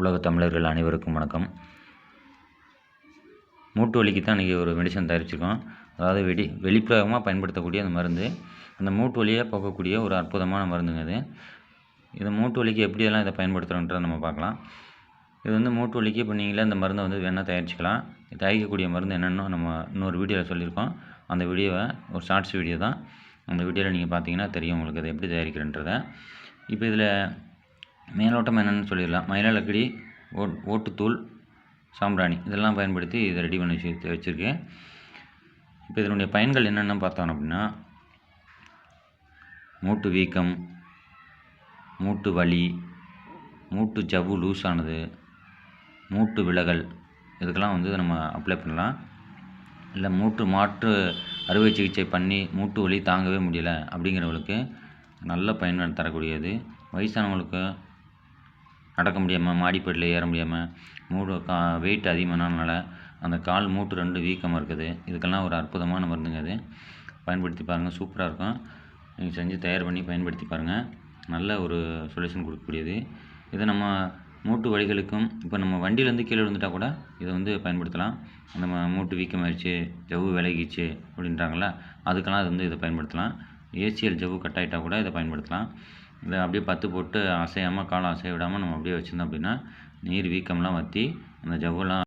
உலக தமிழர்கள் அனைவருக்கும் வணக்கம். மூட்டு வலிக்கு தான் இன்றைக்கி ஒரு மெடிசன் தயாரிச்சிருக்கோம். அதாவது வெடி வெளிப்பிரயோகமாக பயன்படுத்தக்கூடிய அந்த மருந்து. அந்த மூட்டு வலியை போக்கக்கூடிய ஒரு அற்புதமான மருந்துங்க இது. இது மூட்டு வலிக்கு எப்படியெல்லாம் இதை பயன்படுத்துகிறோன்றதை நம்ம பார்க்கலாம். இது வந்து மூட்டு வலிக்கு இப்போ நீங்களே அந்த மருந்தை வந்து வேணால் தயாரிச்சுக்கலாம். தயாரிக்கக்கூடிய மருந்து என்னென்னு நம்ம இன்னொரு வீடியோவில் சொல்லியிருக்கோம். அந்த வீடியோவை ஒரு ஷார்ட்ஸ் வீடியோ தான். அந்த வீடியோவில் நீங்கள் பார்த்தீங்கன்னா தெரியும் உங்களுக்கு அதை எப்படி தயாரிக்கிறன்றதை. இப்போ இதில் மேலோட்டம் என்னென்னு சொல்லிடலாம். மயிலாலக்கடி ஓட் ஓட்டுத்தூள் சாம்பிராணி. இதெல்லாம் பயன்படுத்தி இதை ரெடி பண்ணி வச்சு வச்சுருக்கேன். இப்போ இதனுடைய பயன்கள் என்னென்னு பார்த்தோம் அப்படின்னா மூட்டு வீக்கம் மூட்டு வலி மூட்டு ஜவ்வு லூஸ் ஆனது மூட்டு விலகல் இதுக்கெல்லாம் வந்து நம்ம அப்ளை பண்ணலாம். இல்லை மூட்டு மாற்று அறுவை சிகிச்சை பண்ணி மூட்டு வலி தாங்கவே முடியல அப்படிங்கிறவங்களுக்கு நல்ல பயன் தரக்கூடியது. வயசானவங்களுக்கு நடக்க முடியாமல் மாடிப்படியில் ஏற முடியாமல் மூடு கா வெயிட் அதிகமானதுனால அந்த கால் மூட்டு ரெண்டு வீக்கமாக இருக்குது. இதுக்கெல்லாம் ஒரு அற்புதமான மருந்துங்க அது. பயன்படுத்தி பாருங்கள் சூப்பராக இருக்கும். நீங்கள் செஞ்சு தயார் பண்ணி பயன்படுத்தி பாருங்கள் நல்ல ஒரு சொல்யூஷன் கொடுக்கக்கூடியது. இதை நம்ம மூட்டு வலிகளுக்கும் இப்போ நம்ம வண்டியிலேருந்து கீழே விழுந்துட்டால் கூட இதை வந்து பயன்படுத்தலாம். நம்ம மூட்டு வீக்கமாகிடுச்சு ஜவ்வு விலகிச்சு அப்படின்றாங்களா அதுக்கெல்லாம் அது வந்து இதை பயன்படுத்தலாம். ஏசிஎல் ஜவ்வு கட் ஆகிட்டால் கூட இதை பயன்படுத்தலாம். இதை அப்படியே பத்து போட்டு அசையாமல் காலம் அசைய விடாமல் நம்ம அப்படியே வச்சுருந்தோம் அப்படின்னா நீர் வீக்கம்லாம் வற்றி அந்த ஜவ்வுலாம்